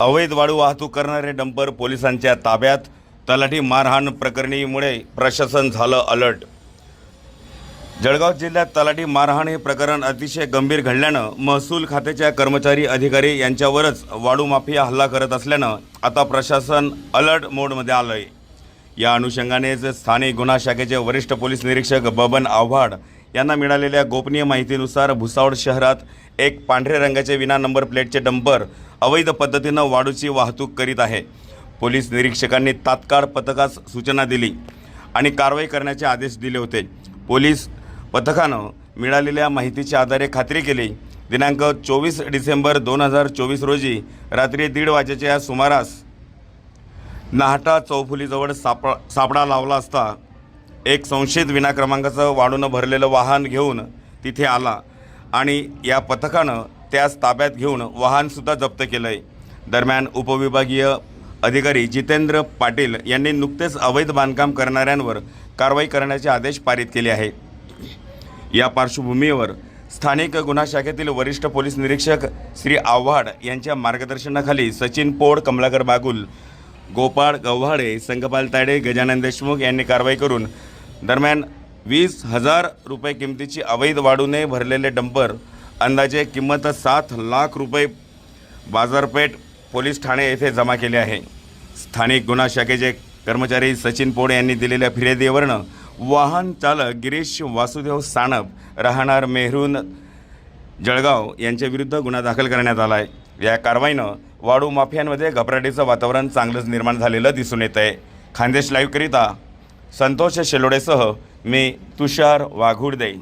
अवैध वाळू वाहतूक करणारे डंपर पोलिसांच्या ताब्यात. तलाठी मारहाण प्रकरणीमुळे प्रशासन झालं अलर्ट. जळगाव जिल्ह्यात तलाठी मारहाण हे प्रकरण अतिशय गंभीर घडल्यानं महसूल खात्याच्या कर्मचारी अधिकारी यांच्यावरच वाळू माफिया हल्ला करत असल्यानं आता प्रशासन अलर्ट मोडमध्ये आलं आहे या अनुषंगानेच स्थानिक गुन्हा शाखेचे वरिष्ठ पोलीस निरीक्षक बबन आव्हाड यांना मिळालेल्या गोपनीय माहितीनुसार भुसावळ शहरात एक पांढऱ्या रंगाचे विना नंबर प्लेटचे डंपर अवैध पद्धतीनं वाळूची वाहतूक करीत आहे. पोलीस निरीक्षकांनी तात्काळ पथकास सूचना दिली आणि कारवाई करण्याचे आदेश दिले होते. पोलीस पथकानं मिळालेल्या माहितीच्या आधारे खात्री केली. दिनांक चोवीस डिसेंबर दोन हजार चोवीस रोजी रात्री दीड वाजेच्या सुमारास नाहटा चौफुलीजवळ सापळा सापडा लावला असता एक संशयित विना क्रमांकाचं वाढून भरलेलं वाहन घेऊन तिथे आला आणि या पथकानं त्यास ताब्यात घेऊन वाहनसुद्धा जप्त केलं आहे दरम्यान उपविभागीय अधिकारी जितेंद्र पाटील यांनी नुकतेच अवैध बांधकाम करणाऱ्यांवर कारवाई करण्याचे आदेश पारित केले आहे. या पार्श्वभूमीवर स्थानिक गुन्हा शाखेतील वरिष्ठ पोलीस निरीक्षक श्री आव्हाड यांच्या मार्गदर्शनाखाली सचिन पोड कमलाकर बागुल गोपाळ गव्हाडे संगपाल ताडे गजानन देशमुख यांनी कारवाई करून दरम्यान वीस हजार रुपये किमतीची अवैध वाढूने भरलेले डंपर अंदाजे किंमत सात लाख रुपये बाजारपेठ पोलीस ठाणे येथे जमा केले आहे. स्थानिक गुन्हा शाखेचे कर्मचारी सचिन पोडे यांनी दिलेल्या फिर्यादीवरनं वाहन चालक गिरीश वासुदेव सानप राहणार मेहरून जळगाव यांच्या विरुद्ध गुन्हा दाखल करण्यात आला आहे या कारवाईनं वाडू माफियांमध्ये घबराटीचं वातावरण चांगलंच निर्माण झालेलं दिसून येत आहे खानदेश लाईव्हकरिता संतोष शेलोडेसह मी तुषार वाघुडदे.